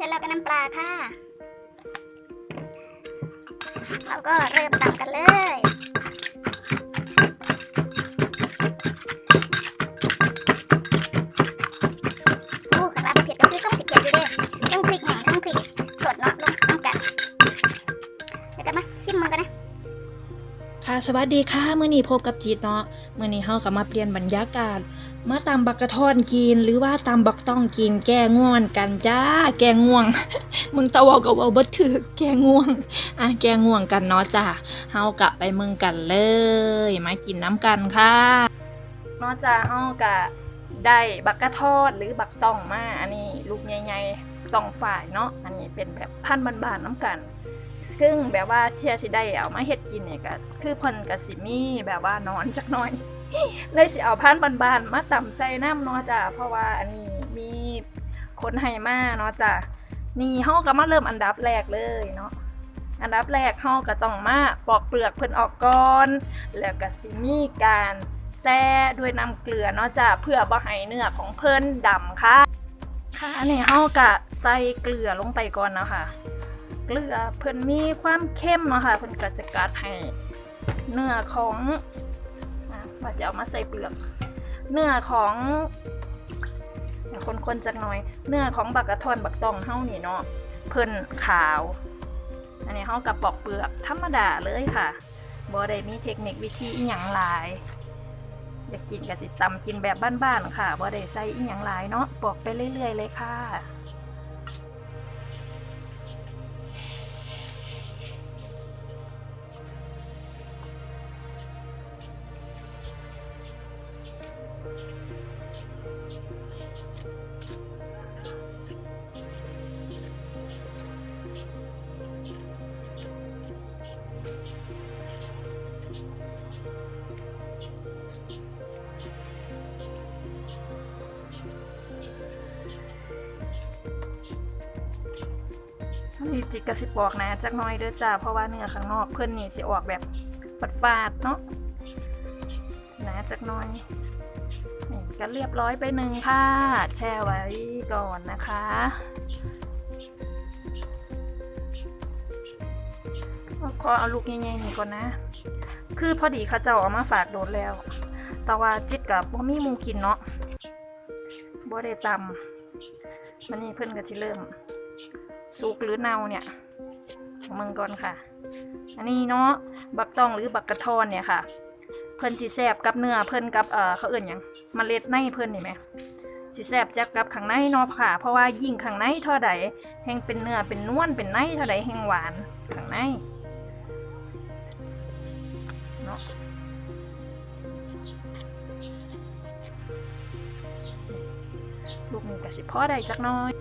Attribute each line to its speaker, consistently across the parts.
Speaker 1: ร็จแล้วก็น้ำปลาค่ะ เราก็เริ่มตำกันเลยอู้กระลาเผ็ดก็คือต้องสิเผ็ดอยู่เด้ทั้งพริกแห้งทั้งพริกสดเนาะลงน้ำกันเดี๋ยวกันมาชิมมันกันนะ
Speaker 2: ค่ะสวัสดีค่ะเมื้อนี้พบกับจีดเนาะเมื้อนี้เฮาก็มาเปลี่ยนบรรยากาศ มาตำบักกะทอนกิน หรือว่าตำบักต้องกิน แก้ง่วงกันจ้า แก้ง่วง มึงตะวาก็เว้าบ่ถูกแก้ง่วง อะแก้ง่วงกันเนาะจ้าเฮากะไปเมืองกันเลย มากินน้ำกันค่ะเนาะจ้าเฮากะได้บักกะทอดหรือบักต้องมา อันนี้ลูกใหญ่ๆต้องฝ่ายเนาะ อันนี้เป็นแบบพันบานๆน้ำกัน ซึ่งแบบว่าเทียสิได้เอามาเฮ็ดกินเนี่ยก็คือเพิ่นก็สิมีแบบว่านอนจักหน่อยเลยสิเอาพันบานๆมาตำใส่น้ำเนาะจ้ะเพราะว่าอันนี้มีคนให้มาเนาะจ้ะนี่เฮาก็มาเริ่มอันดับแรกเลยเนาะอันดับแรกเฮาก็ต้องมาปอกเปลือกเพิ่นออกก่อน แล้วก็สิมีการแช่ด้วยน้ำเกลือเนาะจ้ะเพื่อบ่ให้เนื้อของเพิ่นดำค่ะค่ะอันนี้เฮาก็ใส่เกลือลงไปก่อนเนาะค่ะ เกลือเพิ่นมีความเข้มเนาะค่ะเพิ่อนก็จะกัดให้เนื้อของว่าจะเอามาใส่เปลือก เนื้อของคนๆจักหน่อย เนื้อของบักกะทอนบักตองเฮานี่เนาะเพิ่นขาว อันนี้เฮากับปอกเปลือกธรรมดาเลยค่ะบ่ได้มีเทคนิควิธีอีหยังหลาย อยากกินก็สิตำกินแบบบ้านๆค่ะบ่ได้ใส่อีหยังหลายเนาะปอกไปเรื่อยๆเลยค่ะ นี่จิกกระสิบออกนะจักน้อยเด้อจ้าเพราะว่าเนื้อข้างนอกเพื่อนนี่สิออกแบบปัดฟาดๆเนาะนะจักน้อยก็เรียบร้อยไปหนึ่งค่ะ แช่ไว้ก่อนนะคะ ขอเอาลูกใหญ่ๆนี่ก่อนนะ คือพอดีเขาเจ้าเอามาฝากโดนแล้ว แต่ว่าจิตกับบ่มีมูกินเนาะบ่ได้ตำมันนี่เพื่อนก็จะเริ่ม สุกหรือเน่าเนี่ยมึงก่อนค่ะ อันนี้เนาะบักตองหรือบักกระทอนเนี่ยค่ะ เพิ่นสิแซบกับเนื้อเพิ่นกับเอ่อเขาเอื่นยังมเมล็ดในเพิ่นนี่ไหมสิแซบจากกับข้างในเนาะค่ะ เพราะว่ายิ่งข้างในเท่าใดแห้งเป็นเนื้อเป็นนวลเป็นในเท่าใดแห้งหวานข้างในเนาะลูกนี้ก็สิพอได้จักน้อย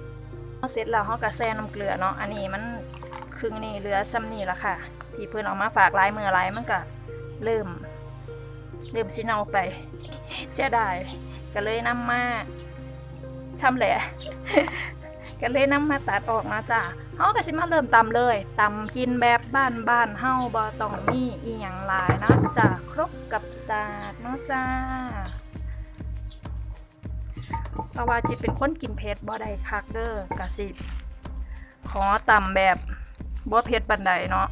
Speaker 2: เสร็จแล้วเขาก็แซ่น้ำเกลือเนาะอันนี้มันครึ่งนี่เหลือซ้ำนี่ละค่ะ ที่เพื่อนออกมาฝากลายมือลายมันก็เริ่ม เริ่มสิเนาไปเสียดายก็เลยนำมาชำแหละก็เลยนำมาตัดออกมาจ้าเขาก็สิมาเริ่มตำเลยตำกินแบบบ้านบ้านเฮาบ่ต้องมีอีหยังหลายนะจ้าครบกับสากเนาะจ้า ราะว่าจิเป็นคนกินเผ็ดบ่ได้คักเด้อกะสิขอต่ำแบบบ่เผ็ดบันไดเนาะ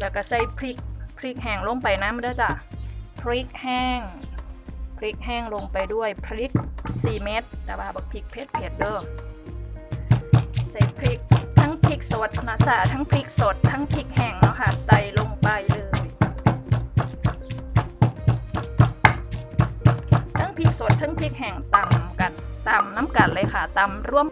Speaker 2: แล้วก็ใส่พริกพริกแห้งลงไปน้ำเด้อจ้ะพริกแห้งพริกแห้งลงไปด้วยพริก 4 เม็ดแต่ว่าบักพริกเผ็ดเผ็ดเด้อใส่พริกทั้งพริกสดนะจ๊ะทั้งพริกสดทั้งพริกแห้งเนาะค่ะใส่ลงไปเลยทั้งพริกสดทั้งพริกแห้งตำกัน ตำน้ำกันเลยค่ะตำร่วม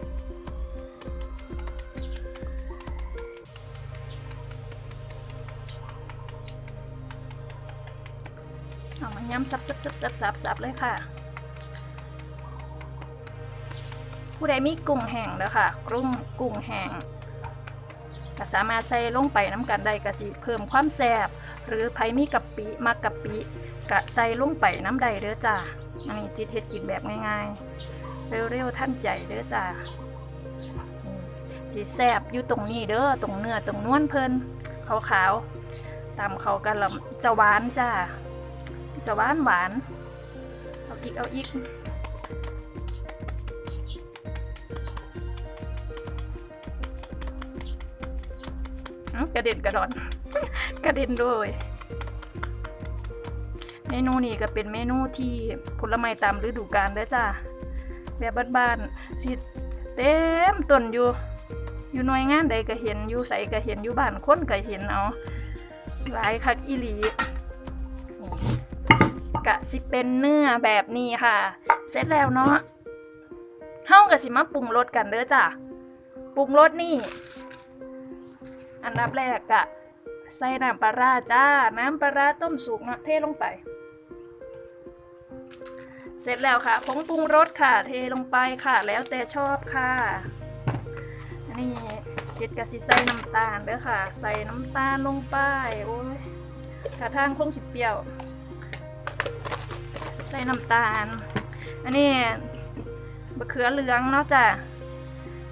Speaker 2: เอามาย้ำซับซับซับซับซับซับเลยค่ะ ผู้ใดมีกุ้งแห้งเด้อค่ะกุ้งกุ้งแห้งก็สามารถใส่ลงไปน้ำกันได้ก็สิเพิ่มความแซ่บหรือไผมีกะปิมักกะปิกะใส่ลงไปน้ำใดเด้อจ้าอันนี้จิตเฮ็ดกินแบบง่ายๆ เร็วๆท่านใจเด้อจ้าสิแซบอยู่ตรงนี้เด้อตรงเนื้อตรงนวลเพิ่นขาวๆตามเขากันและจะหวานจ้าจะหวานหวานเอาอีกเอาอีกกระเด็นกระดอน กระเด็นด้วย เมนูนี้ก็เป็นเมนูที่ผลไม้ตามฤดูกาลเด้อจ้า แบบบ้านๆสิเต็มต้นอยู่ อยู่หน่วยงานใดก็เห็นอยู่ใสก็เห็นอยู่บ้านคนก็เห็นเอาหลายคักอีหลีกะสิเป็นเนื้อแบบนี้ค่ะ เสร็จแล้วเนาะเฮาก็สิมาปรุงรสกันเด้อจ้ะปรุงรสนี่ อันดับแรกกะใส่น้ำปลาร้าจ้า น้ำปลาร้าต้มสุกเนาะเทลงไป เสร็จแล้วค่ะผงปรุงรสค่ะ เทลงไปค่ะ แล้วแต่ชอบค่ะนนี้จิตกะสิใส่น้ำตาลเด้อค่ะ ใส่น้ำตาลลงไปโอ้ยถ้าทางคงสิเปรี้ยว ใส่น้ำตาล อันนี้มะเขือเหลืองเนาะจ้ะ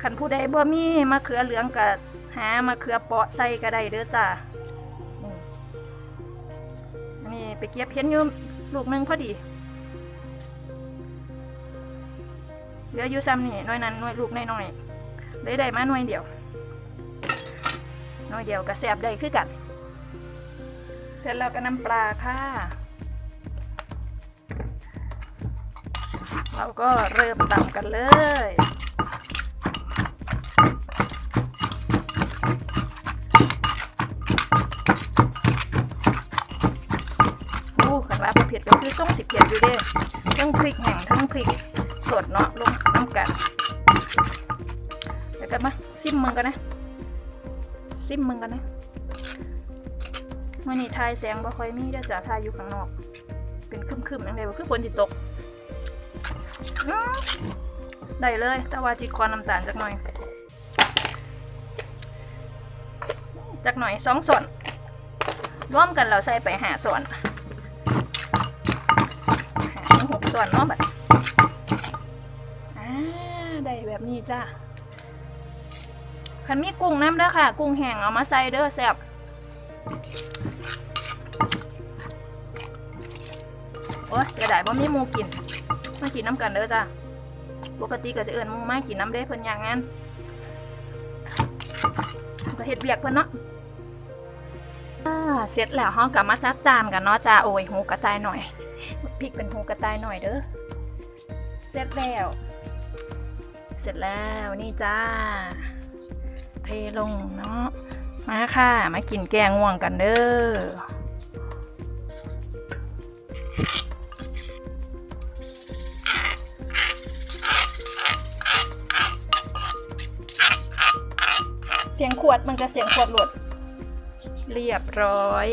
Speaker 2: ขันผู้ใดบ่มีมะเขือเหลืองก็หามะเขือเปาะใส่ก็ได้เด้อจ้ะนี่อันนี้ไปเก็บเห็นอยู่ลูกนึงพอดี เหลืออยู่ซ้ำนี่น่วยนั้นน่วยลูกน้อยๆเลยได้มาน่วยเดียวน่วยเดียวก็แสบได้คือกัน เสร็จแล้วก็น้ำปลาค่ะ เราก็เริ่มตำกันเลยโอ้ขันว่าเผ็ดก็คือต้องสิเผ็ดอยู่เด้ทั้งพริกแห้งทั้งพริกสดเนาะ กันนะซิมมึงกันนะเมื่อนี้ทายแสงบ่ค่อยมีเด้จ้ะทายอยู่ข้างนอก เป็นคึมๆยังไงบ่คือฝนสิตกได้เลย แต่ว่าจิตคอน้ำตาลจักหน่อยจักหน่อยสองส่วนร่วมกันเราใส่ไปหาส่วนหาหกส่วนเนาะแบบอ่าได้แบบนี้จ้า คันมีกุ้งน้ำเด้อค่ะ กุ้งแห้งเอามาใส่เด้อแซ่บโอ้ยจะได้บ่มีหมูกิน มากินน้ำกันเด้อจ้าปกติก็จะเอิ้นหมูมากินน้ำเด้เพิ่นอย่างงั้นก็เฮ็ดเวียกเพิ่นเนาะเสร็จแล้วเฮาก็มาจัดจานกันเนาะจ้าโอ้ยหูกระต่ายหน่อยพริกเป็นหูกระต่ายหน่อยเด้อเสร็จแล้ว เสร็จแล้วนี่จ้า เทลงเนาะมาค่ะ มากินแกงง่วงกันเด้อเสียงขวดมันจะเสียงขวดหลุด เรียบร้อย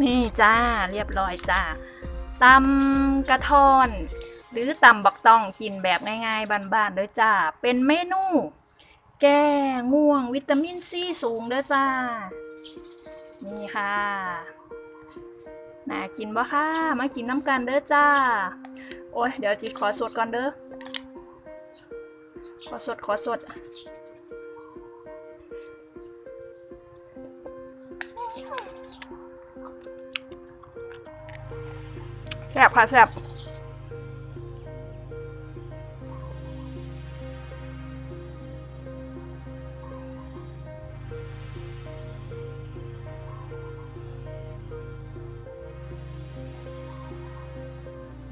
Speaker 2: นี่จ้า เรียบร้อยจ้า ตำกระทอน หรือตำบักตองกินแบบง่ายๆบ้านๆเด้อจ้า เป็นเมนู แก้ง่วงวิตามินซีสูงเด้อจ้า นี่ค่ะน่ากินบ่ค่ะ มากินน้ำกันเด้อจ้า โอ้ยเดี๋ยวจีขอสดก่อนเด้อ ขอสดขอสด แซ่บค่ะแซ่บ